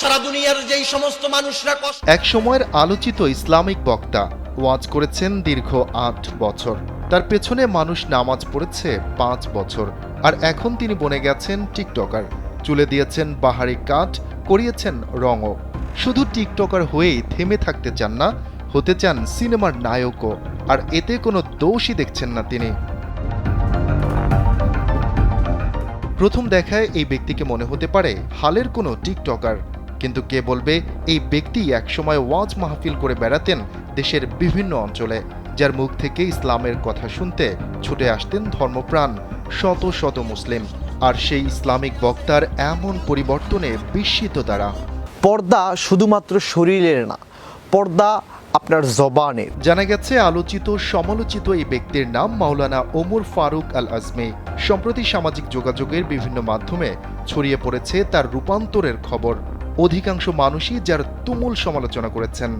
সারা দুনিয়ার যেই সমস্ত মানুষরা কষ্ট এক সময়ের আলোচিত ইসলামিক বক্তা ওয়াজ করেছেন দীর্ঘ আট বছর। তার পেছনে মানুষ নামাজ পড়েছে পাঁচ বছর, আর এখন তিনি বনে গেছেন টিকটকার। চুলে দিয়েছেন বাহারি কাঠ, করিয়েছেন রঙও। শুধু টিকটকার হয়েই থেমে থাকতে চান না, হতে চান সিনেমার নায়কও, আর এতে কোনো দোষই দেখছেন না তিনি। প্রথম দেখায় এই ব্যক্তিকে মনে হতে পারে হালের কোনো টিকটকার। কিন্তু কে বলবে এই ব্যক্তি একসময় ওয়াজ মাহফিল করে বেড়াতেন দেশের বিভিন্ন অঞ্চলে যার মুখ থেকে ইসলামের কথা শুনতে ছুটে আসতেন ধর্মপ্রাণ শত শত মুসলিম। আর সেই ইসলামিক বক্তার এমন পরিবর্তনে বিস্মিত তারা। পর্দা শুধুমাত্র শরীরের না পর্দা আপনার জবানের। জানা গেছে আলোচিত সমালোচিত এই ব্যক্তির নাম মাওলানা ওমর ফারুক আল আজমি সম্প্রতি সামাজিক যোগাযোগের বিভিন্ন মাধ্যমে ছড়িয়ে পড়েছে তার রূপান্তরের খবর। অধিকাংশ মানুষই যার তুমুল সমালোচনা করেছেন।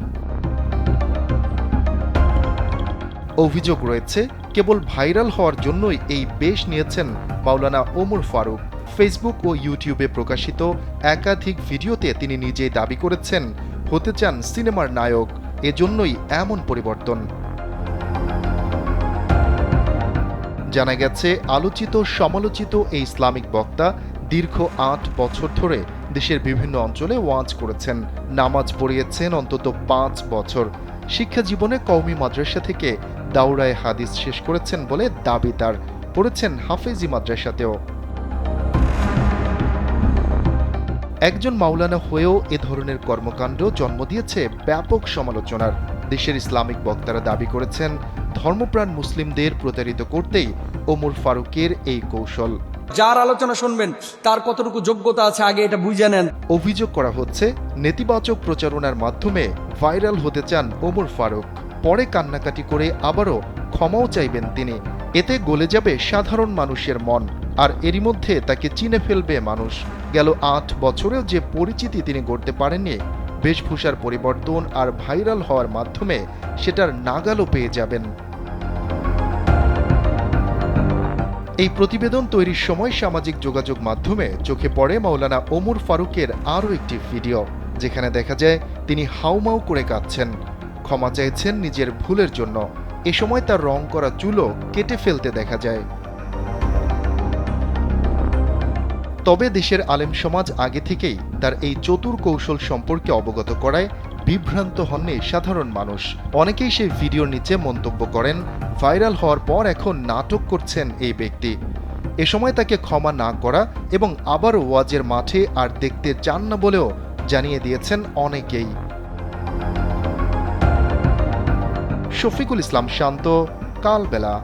অভিযোগ রয়েছে, কেবল ভাইরাল হওয়ার জন্যই এই বেশ নিয়েছেন মাওলানা ওমর ফারুক। ফেসবুক ও ইউটিউবে প্রকাশিত একাধিক ভিডিওতে তিনি নিজেই দাবি করেছেন, হতে চান সিনেমার নায়ক, এজন্যই এমন পরিবর্তন। জানা গেছে আলোচিত সমালোচিত এই ইসলামিক বক্তা দীর্ঘ আট বছর ধরে দেশের বিভিন্ন অঞ্চলে ওয়াজ করেছেন। নামাজ পড়িয়েছেন অন্তত পাঁচ বছর। শিক্ষা জীবনে কওমি মাদ্রাসা থেকে দাউরায় হাদিস শেষ করেছেন বলে দাবি তার। পড়েছেন হাফেজি মাদ্রাসাতেও। একজন মাওলানা হয়েও এ ধরনের কর্মকাণ্ড জন্ম দিয়েছে ব্যাপক সমালোচনার। দেশের ইসলামিক বক্তারা দাবি করেছেন, ধর্মপ্রাণ মুসলিমদের প্রতারিত করতেই ওমর ফারুকের এই কৌশল। যার আলোচনা শুনবেন, তার কতটুকু যোগ্যতা আছে আগে এটা বুঝে নেন। অভিযোগ করা হচ্ছে, নেতিবাচক প্রচারণার মাধ্যমে ভাইরাল হতে চান ওমর ফারুক। পরে কান্নাকাটি করে আবারও ক্ষমাও চাইবেন তিনি। এতে গলে যাবে সাধারণ মানুষের মন, আর এরই মধ্যে তাকে চিনে ফেলবে মানুষ। গেল আট বছরেও যে পরিচিতি তিনি গড়তে পারেননি, বেশভূষার পরিবর্তন আর ভাইরাল হওয়ার মাধ্যমে সেটার নাগালও পেয়ে যাবেন। এই প্রতিবেদন তৈরির সময় সামাজিক যোগাযোগ মাধ্যমে চোখে পড়ে মাওলানা ওমর ফারুকের আরও একটি ভিডিও, যেখানে দেখা যায় তিনি হাউমাউ করে কাঁদছেন। ক্ষমা চাইছেন নিজের ভুলের জন্য। এ সময় তার রং করা চুলও কেটে ফেলতে দেখা যায়। তবে দেশের আলেম সমাজ আগে থেকেই তার এই চতুর কৌশল সম্পর্কে অবগত করায় বিভ্রান্ত হননি সাধারণ মানুষ। অনেকেই সেই ভিডিওর নিচে মন্তব্য করেন, ভাইরাল হওয়ার পর এখন নাটক করছেন এই ব্যক্তি। এ সময় তাকে ক্ষমা না করা এবং আবারও ওয়াজের মাঠে আর দেখতে চান না বলেও জানিয়ে দিয়েছেন অনেকেই। শফিকুল ইসলাম শান্ত, কালবেলা।